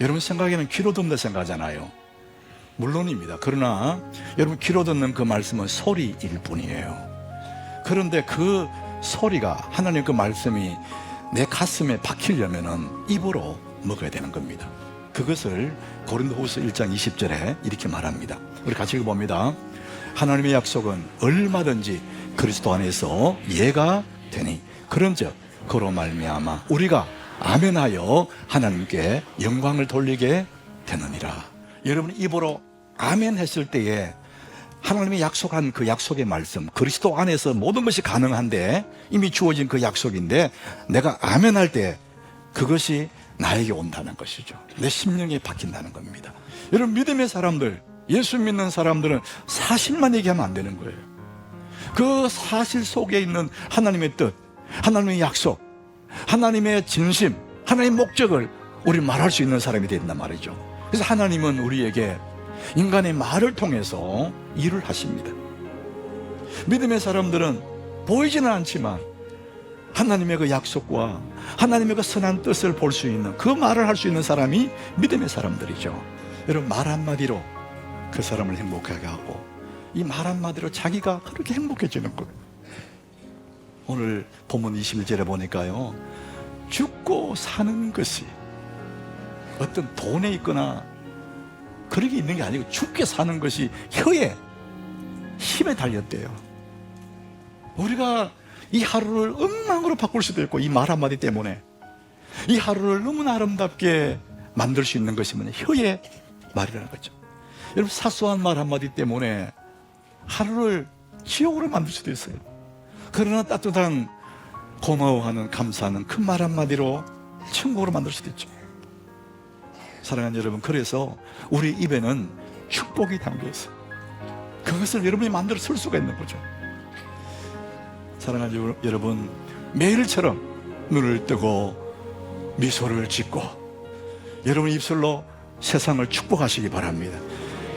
여러분 생각에는 귀로 듣는 생각하잖아요. 물론입니다. 그러나 여러분 귀로 듣는 그 말씀은 소리일 뿐이에요. 그런데 그 소리가 하나님 그 말씀이 내 가슴에 박히려면은 입으로 먹어야 되는 겁니다. 그것을 고린도후서 1장 20절에 이렇게 말합니다. 우리 같이 읽어봅니다. 하나님의 약속은 얼마든지 그리스도 안에서 예가 되니 그런즉 그로 말미암아 우리가 아멘하여 하나님께 영광을 돌리게 되느니라. 여러분 입으로 아멘 했을 때에 하나님이 약속한 그 약속의 말씀 그리스도 안에서 모든 것이 가능한데 이미 주어진 그 약속인데 내가 아멘 할 때 그것이 나에게 온다는 것이죠. 내 심령에 박힌다는 겁니다. 여러분 믿음의 사람들 예수 믿는 사람들은 사실만 얘기하면 안 되는 거예요. 그 사실 속에 있는 하나님의 뜻, 하나님의 약속, 하나님의 진심, 하나님의 목적을 우리 말할 수 있는 사람이 된단 말이죠. 그래서 하나님은 우리에게 인간의 말을 통해서 일을 하십니다. 믿음의 사람들은 보이지는 않지만 하나님의 그 약속과 하나님의 그 선한 뜻을 볼 수 있는 그 말을 할 수 있는 사람이 믿음의 사람들이죠. 여러분 말 한마디로 그 사람을 행복하게 하고 이 말 한마디로 자기가 그렇게 행복해지는 거예요. 오늘 본문 21절에 보니까요. 죽고 사는 것이 어떤 돈에 있거나 그런 게 있는 게 아니고 죽게 사는 것이 혀에 힘에 달렸대요. 우리가 이 하루를 엉망으로 바꿀 수도 있고 이 말 한마디 때문에 이 하루를 너무나 아름답게 만들 수 있는 것이 뭐냐 혀의 말이라는 거죠. 여러분 사소한 말 한마디 때문에 하루를 지옥으로 만들 수도 있어요. 그러나 따뜻한 고마워하는 감사하는 큰 말 한마디로 천국으로 만들 수도 있죠. 사랑하는 여러분, 그래서 우리 입에는 축복이 담겨 있어요. 그것을 여러분이 만들어 쓸 수가 있는 거죠. 사랑하는 여- 여러분, 매일처럼 눈을 뜨고 미소를 짓고 여러분 입술로 세상을 축복하시기 바랍니다.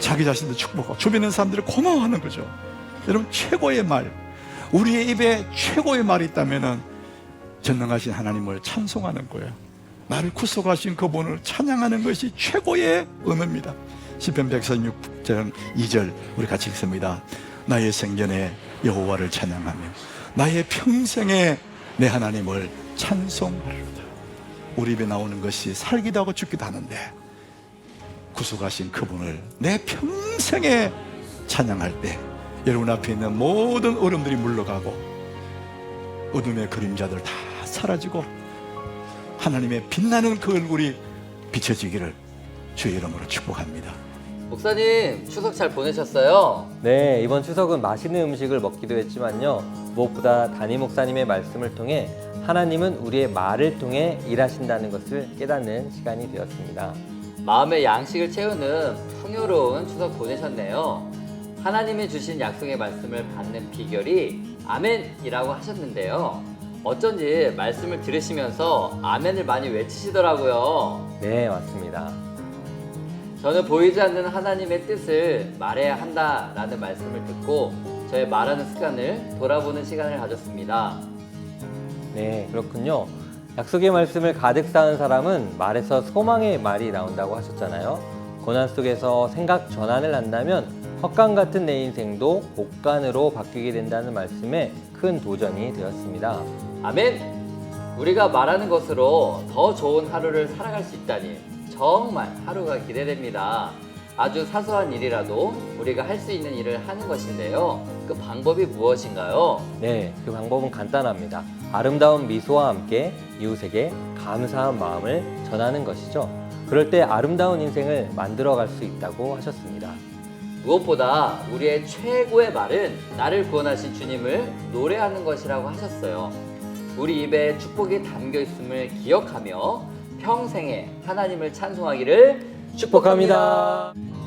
자기 자신도 축복하고 주변 있는 사람들을 고마워하는 거죠. 여러분 최고의 말, 우리의 입에 최고의 말이 있다면은 전능하신 하나님을 찬송하는 거예요. 나를 구속하신 그분을 찬양하는 것이 최고의 은혜입니다. 시편 146장 2절 우리 같이 읽습니다. 나의 생전에 여호와를 찬양하며 나의 평생에 내 하나님을 찬송하리로다. 우리 입에 나오는 것이 살기도 하고 죽기도 하는데 구속하신 그분을 내 평생에 찬양할 때 여러분 앞에 있는 모든 어려움들이 물러가고 어둠의 그림자들 다 사라지고 하나님의 빛나는 그 얼굴이 비춰지기를 주의 이름으로 축복합니다. 목사님 추석 잘 보내셨어요? 네, 이번 추석은 맛있는 음식을 먹기도 했지만요. 무엇보다 담임 목사님의 말씀을 통해 하나님은 우리의 말을 통해 일하신다는 것을 깨닫는 시간이 되었습니다. 마음의 양식을 채우는 풍요로운 추석 보내셨네요. 하나님이 주신 약속의 말씀을 받는 비결이 아멘이라고 하셨는데요. 어쩐지 말씀을 들으시면서 아멘을 많이 외치시더라고요. 네, 맞습니다. 저는 보이지 않는 하나님의 뜻을 말해야 한다라는 말씀을 듣고 저의 말하는 습관을 돌아보는 시간을 가졌습니다. 네, 그렇군요. 약속의 말씀을 가득 쌓은 사람은 말에서 소망의 말이 나온다고 하셨잖아요. 고난 속에서 생각 전환을 한다면 헛간 같은 내 인생도 복간으로 바뀌게 된다는 말씀에 큰 도전이 되었습니다. 아멘! 우리가 말하는 것으로 더 좋은 하루를 살아갈 수 있다니 정말 하루가 기대됩니다. 아주 사소한 일이라도 우리가 할 수 있는 일을 하는 것인데요. 그 방법이 무엇인가요? 네, 그 방법은 간단합니다. 아름다운 미소와 함께 이웃에게 감사한 마음을 전하는 것이죠. 그럴 때 아름다운 인생을 만들어갈 수 있다고 하셨습니다. 무엇보다 우리의 최고의 말은 나를 구원하신 주님을 노래하는 것이라고 하셨어요. 우리 입에 축복이 담겨 있음을 기억하며 평생에 하나님을 찬송하기를 축복합니다. 축복합니다.